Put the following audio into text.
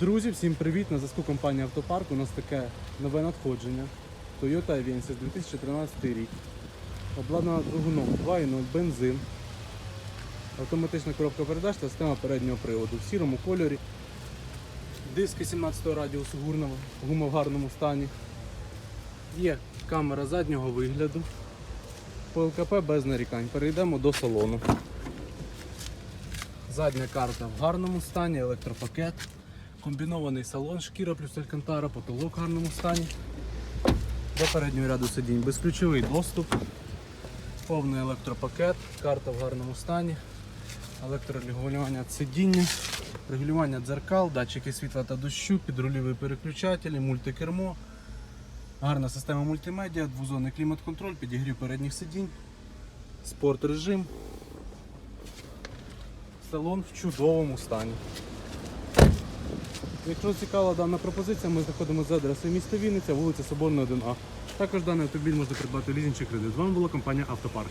Друзі, всім привіт! На зв'язку компанії Автопарк. У нас таке нове надходження. Toyota Avensis 2013 рік. Обладнана двигуном 2.0 бензин. Автоматична коробка передач та система переднього приводу в сірому кольорі. Диски 17 радіусу гурного, гума в гарному стані. Є камера заднього вигляду. По ЛКП без нарікань. Перейдемо до салону. Задня карта в гарному стані, електропакет, комбінований салон, шкіра плюс алькантара, потолок в гарному стані. До переднього ряду сидінь безключовий доступ, повний електропакет, карта в гарному стані, електрорегулювання сидіння, регулювання дзеркал, датчики світла та дощу, підрульові переключателі, мультикермо, гарна система мультимедіа, двозонний клімат-контроль, підігрів передніх сидінь, спорт режим. Салон в чудовому стані. Якщо цікава дана пропозиція, ми знаходимося за адресою міста Вінниця, вулиця Соборна 1А. Також даний автомобіль можна придбати лізінг чи кредит. З вами була компанія Автопарк.